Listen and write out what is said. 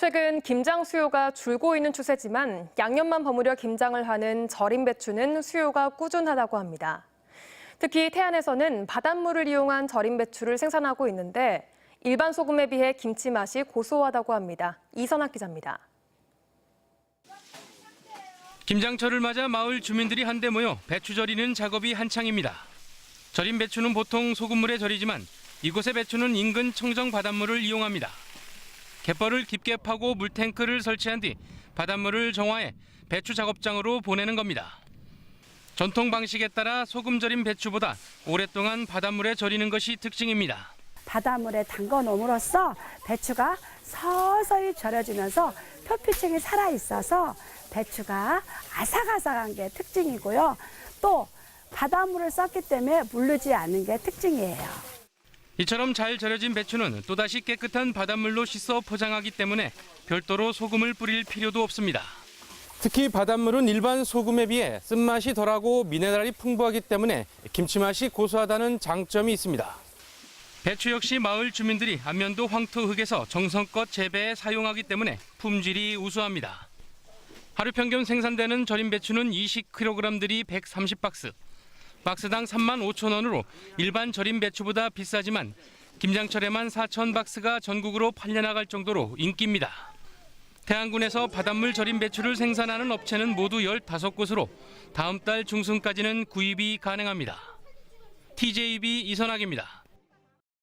최근 김장 수요가 줄고 있는 추세지만 양념만 버무려 김장을 하는 절임 배추는 수요가 꾸준하다고 합니다. 특히 태안에서는 바닷물을 이용한 절임 배추를 생산하고 있는데 일반 소금에 비해 김치 맛이 고소하다고 합니다. 이선학 기자입니다. 김장철을 맞아 마을 주민들이 한데 모여 배추 절이는 작업이 한창입니다. 절인 배추는 보통 소금물에 절이지만 이곳의 배추는 인근 청정 바닷물을 이용합니다. 갯벌을 깊게 파고 물탱크를 설치한 뒤 바닷물을 정화해 배추 작업장으로 보내는 겁니다. 전통 방식에 따라 소금 절인 배추보다 오랫동안 바닷물에 절이는 것이 특징입니다. 바닷물에 담궈 놓음으로써 배추가 서서히 절여지면서 표피층이 살아 있어서 배추가 아삭아삭한 게 특징이고요. 또 바닷물을 썼기 때문에 물르지 않는 게 특징이에요. 이처럼 잘 절여진 배추는 또다시 깨끗한 바닷물로 씻어 포장하기 때문에 별도로 소금을 뿌릴 필요도 없습니다. 특히 바닷물은 일반 소금에 비해 쓴맛이 덜하고 미네랄이 풍부하기 때문에 김치 맛이 고소하다는 장점이 있습니다. 배추 역시 마을 주민들이 안면도 황토 흙에서 정성껏 재배해 사용하기 때문에 품질이 우수합니다. 하루 평균 생산되는 절임 배추는 20kg들이 130박스. 박스당 3만 5천 원으로 일반 절임 배추보다 비싸지만 김장철에만 4천 박스가 전국으로 팔려나갈 정도로 인기입니다. 태안군에서 바닷물 절임 배추를 생산하는 업체는 모두 15곳으로 다음 달 중순까지는 구입이 가능합니다. TJB 이선학입니다.